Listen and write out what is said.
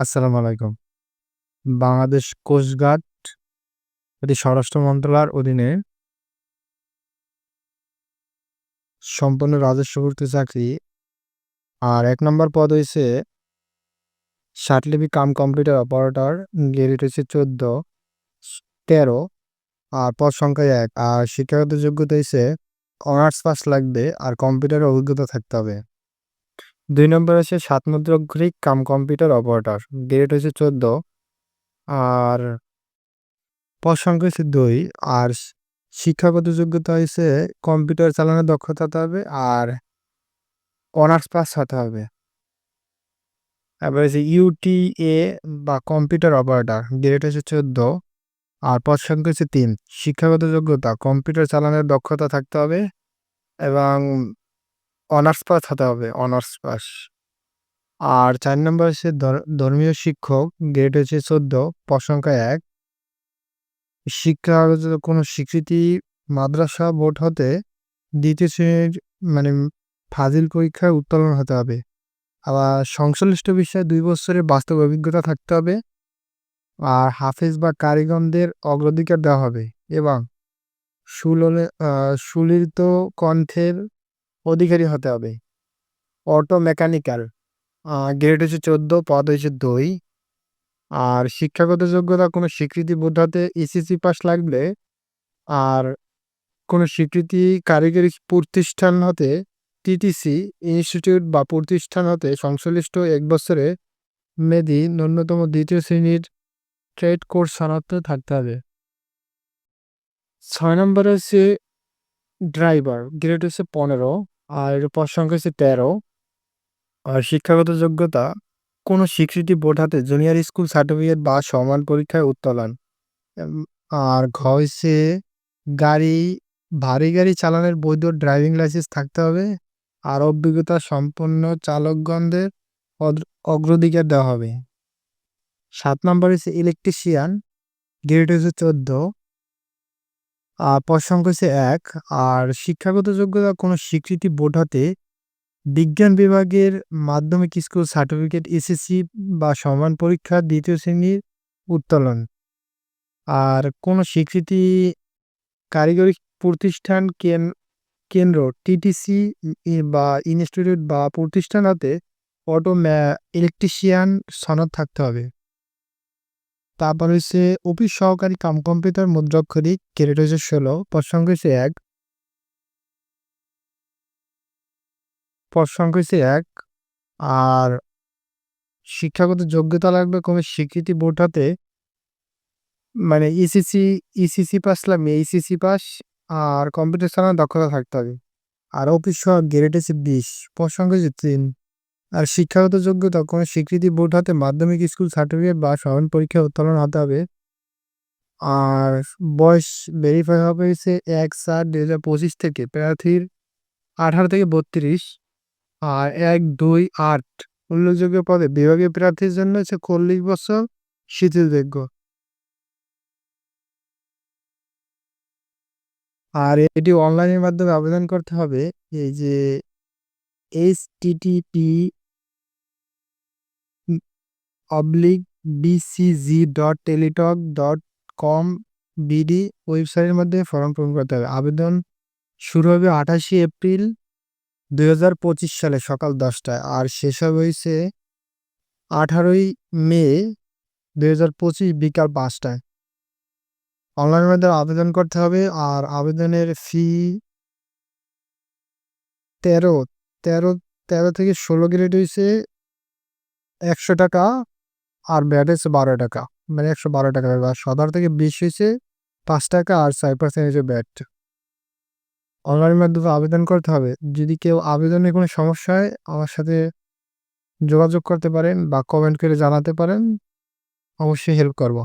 আসসালামু আলাইকুম। বাংলাদেশ কোস্টগার্ড এটি স্বরাষ্ট্র মন্ত্রণালয়ের অধীনে সম্পূর্ণ রাজস্বভুক্ত চাকরি। আর এক নম্বর পদ হইছে সার্টলিপি কাম কম্পিউটার অপারেটর, গ্রেড হচ্ছে চোদ্দ, তেরো, আর পদ সংখ্যা এক আর শিক্ষাগত যোগ্যতা হয়েছে অনার্স পাস লাগবে, আর কম্পিউটারের অভিজ্ঞতা থাকতে হবে দুই নম্বর আছে সাত মুদ্রাক্ষরিক কাম কম্পিউটার অপারেটর। গ্রেড হচ্ছে চোদ্দ। আর পদ সংখ্যা হচ্ছে দুই। আর শিক্ষাগত যোগ্যতা হয়েছে কম্পিউটার চালানোর দক্ষতা হতে হবে আর অনার্স পাস হতে হবে। এবার হচ্ছে ইউটিএ বা কম্পিউটার অপারেটর। গ্রেড হচ্ছে চোদ্দ। আর পদ সংখ্যা হচ্ছে তিন। শিক্ষাগত যোগ্যতা, কম্পিউটার চালানোর দক্ষতা থাকতে হবে এবং অনার্স পাস হতে হবে, অনার্স পাস। আর চার নম্বর হচ্ছে ধর্মীয় শিক্ষক গ্রেড হচ্ছে চোদ্দ প্রসংখ্যা এক। শিক্ষা কোনো স্বীকৃতি, মাদ্রাসা বোর্ড হতে দ্বিতীয় শ্রেণির মানে ফাজিল পরীক্ষায় উত্তোলন হতে হবে। আবার সংশ্লিষ্ট বিষয়ে দুই বছরের বাস্তব অভিজ্ঞতা থাকতে হবে। আর হাফেজ বা কারিগরদের অগ্রাধিকার দেওয়া হবে এবং সুললে সুলিত কণ্ঠের অধিকারী হতে হবে। অটো মেকানিক্যাল গ্রেড হচ্ছে চোদ্দ, পদ হচ্ছে দুই। আর শিক্ষাগত যোগ্যতা, কোনো স্বীকৃতি বোঝাতে এসিসি পাস লাগবে আর কোনো স্বীকৃতি কারিগরি প্রতিষ্ঠান হতে টিটিসি ইনস্টিটিউট বা প্রতিষ্ঠান হতে সংশ্লিষ্ট এক বছরে মেদি ন্যূনতম দ্বিতীয় শ্রেণির ট্রেড কোর্স শনাক্ত থাকতে হবে। ছয় নম্বর হচ্ছে ড্রাইভার গ্রেড হচ্ছে পনেরো, আর পদ সংখ্যা হচ্ছে তেরো। আর শিক্ষাগত যোগ্যতা, কোনো স্বীকৃতি বোর্ড হাতে জুনিয়র স্কুল সার্টিফিকেট বা সমান পরীক্ষায় উত্তোলন। আর ঘ হচ্ছে গাড়ি, ভারী গাড়ি চালানোর বৈধ ড্রাইভিং লাইসেন্স থাকতে হবে। আর অভিজ্ঞতা সম্পন্ন চালকগণদের অগ্রাধিকার দেওয়া হবে। সাত নম্বর হচ্ছে ইলেকট্রিশিয়ান গ্রেড হচ্ছে চোদ্দ। পদ হচ্ছে এক, আর শিক্ষাগত যোগ্যতা কোনো স্বীকৃতি বোর্ড হাতে বিজ্ঞান বিভাগের মাধ্যমিক স্কুল সার্টিফিকেট, এসএসসি বা সমান পরীক্ষা দ্বিতীয় শ্রেণির উত্তোলন। আর কোনো স্বীকৃতি কারিগরি প্রতিষ্ঠান কেন্দ্র, টিটিসি বা ইনস্টিটিউট বা প্রতিষ্ঠান হাতে অটো ইলেকট্রিশিয়ান সনদ থাকতে হবে। তারপর হচ্ছে অফিস সহকারী কাম কম্পিউটার মুদ্রাক্ষরিক ক্রেডিট হচ্ছে ষোলো, প্রসঙ্গ হচ্ছে এক। পদ সংখ্যা হচ্ছে এক, আর শিক্ষাগত যোগ্যতা লাগবে কোনো স্বীকৃতি বোর্ড মানে ইসিসি ইসিসি পাস লাগবে ইসিসি পাস আর কম্পিউটার চালানোর দক্ষতা থাকতে হবে। আর অফিস সহ গ্রেড হচ্ছে বিশ পদ সংখ্যা হচ্ছে তিন। আর শিক্ষাগত যোগ্যতা কোনো স্বীকৃতি বোর্ড হাতে মাধ্যমিক স্কুল সার্টিফিকেট বা সমান পরীক্ষা উত্তোলন হতে হবে। আর বয়স ভেরিফাই হবে হচ্ছে এক সাত দু হাজার পঁচিশ থেকে, প্রার্থীর আঠারো থেকে বত্রিশ। আর এক দুই আট, উল্লেখযোগ্য পদে বিভাগীয় প্রার্থীর জন্য হচ্ছে চল্লিশ বছর শিথিলযোগ্য আর এটি অনলাইনের মাধ্যমে আবেদন করতে হবে। এই যে HTTP oblique com BD ওয়েবসাইটের মধ্যে ফর্ম পূরণ করতে হবে। আবেদন শুরু হবে আঠাশে এপ্রিল দু হাজার পঁচিশ সালে সকাল দশটায় আর শেষ হবে হয়েছে আঠারোই মে দু হাজার পঁচিশ বিকাল পাঁচটায়। অনলাইনের মাধ্যমে আবেদন করতে হবে আর আবেদনের ফি তেরো তেরো তেরো থেকে ষোলো গ্রেড হয়েছে একশো টাকা আর ব্যাট হচ্ছে বারো টাকা। মানে একশো বারো টাকা আর সাধারণ থেকে বিশ হয়েছে, পাঁচ টাকা আর ছয় পার্সেন্ট হয়েছে ব্যাট। অনলাইন মাধ্যমে আবেদন করতে হবে। যদি কেউ আবেদনে কোনো সমস্যা হয়, আমার সাথে যোগাযোগ করতে পারেন বা কমেন্ট করে জানাতে পারেন। অবশ্যই হেল্প করব।